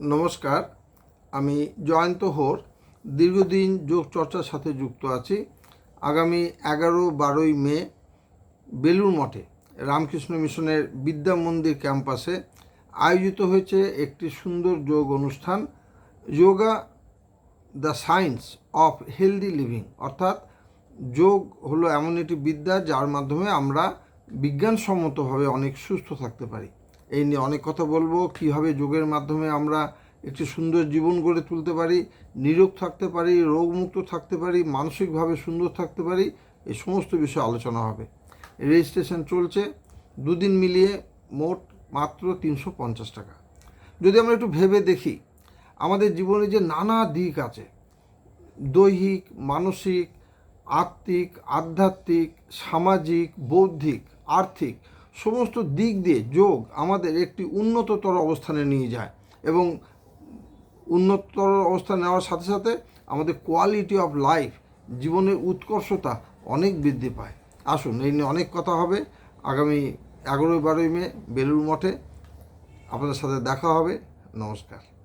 নমস্কার, আমি জয়ন্ত হোর, দীর্ঘদিন যোগ চর্চার সাথে যুক্ত আছি। আগামী এগারো বারোই মে বেলুর মঠে রামকৃষ্ণ মিশনের বিদ্যা মন্দির ক্যাম্পাসে আয়োজিত হয়েছে একটি সুন্দর যোগ অনুষ্ঠান yoga the science of healthy living অর্থাৎ যোগ হলো এমন একটি বিদ্যা যার মাধ্যমে আমরা বিজ্ঞানসম্মতভাবে অনেক সুস্থ থাকতে পারি। এই নিয়ে অনেক কথা বলব, কীভাবে যোগের মাধ্যমে আমরা একটি সুন্দর জীবন গড়ে তুলতে পারি, নিরোগ থাকতে পারি, রোগমুক্ত থাকতে পারি, মানসিকভাবে সুন্দর থাকতে পারি, এই সমস্ত বিষয়ে আলোচনা হবে। রেজিস্ট্রেশন চলছে, দুদিন মিলিয়ে মোট মাত্র তিনশো পঞ্চাশ টাকা। যদি আমরা একটু ভেবে দেখি, আমাদের জীবনে যে নানা দিক আছে, দৈহিক, মানসিক, আত্মিক, আধ্যাত্মিক, সামাজিক, বৌদ্ধিক, আর্থিক সমস্ত দিক দিয়ে যোগ আমাদের একটি উন্নততর অবস্থানে নিয়ে যায় এবং উন্নততর অবস্থানে নেওয়ার সাথে সাথে আমাদের কোয়ালিটি অফ লাইফ জীবনের উৎকর্ষতা অনেক বৃদ্ধি পায়। আসুন, এই নিয়ে অনেক কথা হবে। আগামী এগারোই বারোই মে বেলুর মঠে আপনাদের সাথে দেখা হবে। নমস্কার।